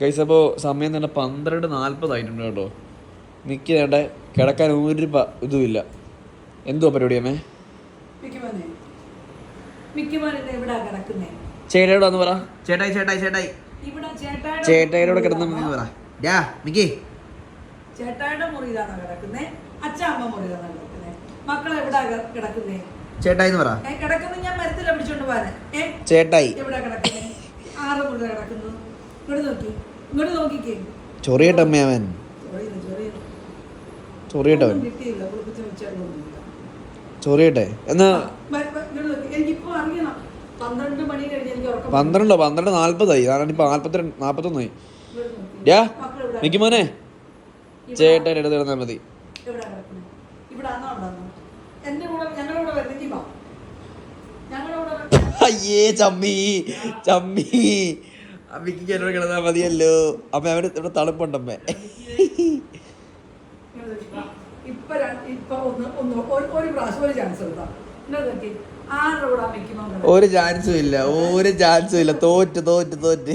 Guys അപ്പോൾ സമയം തന്നെ പന്ത്രണ്ട് നാൽപ്പതായിട്ടുണ്ട് കേട്ടോ. മിക്ക വേണ്ട കിടക്കാൻ ഒരു പ- ഇതുമില്ല. എന്തുവാ പരിപാടി അമ്മേ? മിക്കുമോനെ മിക്കുമോൻ ഇത് എവിടാ കിടക്കുന്നേ? ചേട്ടായോട് വന്ന് പറ. ചേട്ടായി ചേട്ടായി ചേട്ടായി. ചേട്ടായിയോട് കിടന്ന മതി പറ. ഡാ മിക്കി ചേട്ടായുടെ മുറിയിലാണോ കിടക്കുന്നേ? അച്ഛാമ്മ മുറിയിലാണോ കിടക്കുന്നേ? മക്കൾ എവിടാ കി- കിടക്കുന്നേ? ചേട്ടായി എന്ന് പറ. ഞാൻ മരത്തിൽ പിടിച്ചോണ്ട് ചേട്ടായി. എവിടാ കിടക്കുന്നേ? ആറ് മുറിയിലാ കിടക്കുന്നു ഇങ്ങോട്ട് നോക്കി. ഇങ്ങോട്ട് നോക്കിക്കേ. ചൊറിയട്ടമ്മേ അവൻ. ചൊറിയുന്നു ചൊറിയുന്നു ചൊറിയട്ടവൻ ചൊറിയട്ടെ. എന്നാ പന്ത്രണ്ട് പന്ത്രണ്ടോ? നാല്പതായി. നാൽപ്പത്തൊന്നായി ഇങ്ങോട്ട് നോക്കി. ഡാ എവിടാ? മോനെ. ചേട്ടൻ എടുത്ത് കിടന്നാൽ മതി. അയ്യേ ചമ്മി. ചമ്മി. അമ്മിക്ക് എന്നോട് കിടന്നാൽ മതിയല്ലോ. അമ്മ അവിടെ ഇവിടെ തണുപ്പുണ്ടമ്മേ ഇങ്ങോട്ട് ഇപ്പൊ ഇപ്പൊ ഒന്ന് ഒന്ന് ഒരു ഒരു പ്രാവശ്യം ഒരു ചാൻസ് ഒരു ചാൻസും ഇല്ല. ഒരു ചാൻസും ഇല്ല. തോറ്റ് തോറ്റ് തോറ്റ്?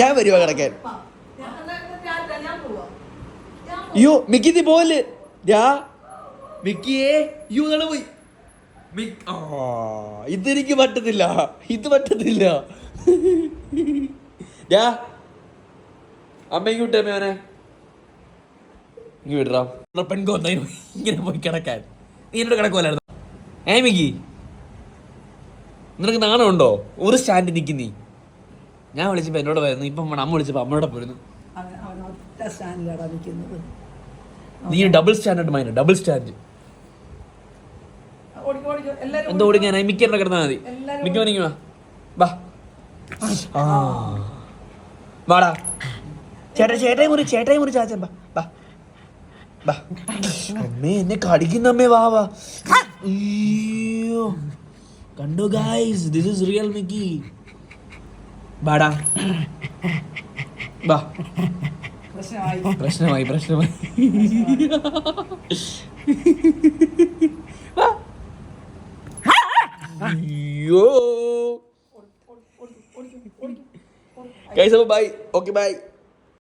ഞാൻ വരുവാ കിടക്കാൻ. യു മിക്കി നീ പോലെ ഡാ മിക്കിയേ യു നട പോയി. ഇതെനിക്ക് പറ്റത്തില്ല. ഇത് പറ്റത്തില്ല. ഡാ. അമ്മയ്ക്ക് വിട്ടേ മോനെ ഇങ്ങ് വിടറാ. പെൺകോന്ന ഇങ്ങനെ പോയി കിടക്കാൻ. നീ എന്നോട് കിടക്കുമല്ലായിരുന്നു ഏ മിക്കി? നിനക്ക് നാണമുണ്ടോ ഒരു സ്റ്റാൻഡ് നിൽക്കുന്നീ ഞാൻ വിളിച്ചപ്പോ എന്നോട് വരുന്നു ഇപ്പം അമ്മ വിളിച്ചപ്പോ അമ്മയോടെ പോരുന്നു നീ ഡബിൾ സ്റ്റാൻഡേർഡ് മൈന ഡബിൾ സ്റ്റാൻഡ് എന്തോ ഓടി ഞാൻ മിക്കറിനെ കിടന്നാൽ മതി. മിക്ക മണിക്ക് വാ. വാ. വാടാ. ചേട്ടാ ചേട്ടായി മുറി ചേട്ടായി മുറി ചാച്ച ബാ ബാ ബാ അമ്മേ എന്നെ കടിക്കുന്ന അമ്മേ വാ വാ. അയ്യോ. കണ്ടു guys this is real Mickey. ബാടാ ബാ പ്രശ്നമായി പ്രശ്നമായി. പ്രശ്നമായി വാ. അയ്യോ ഗൈസ് അപ്പോൾ ബൈ ഓക്കെ ബൈ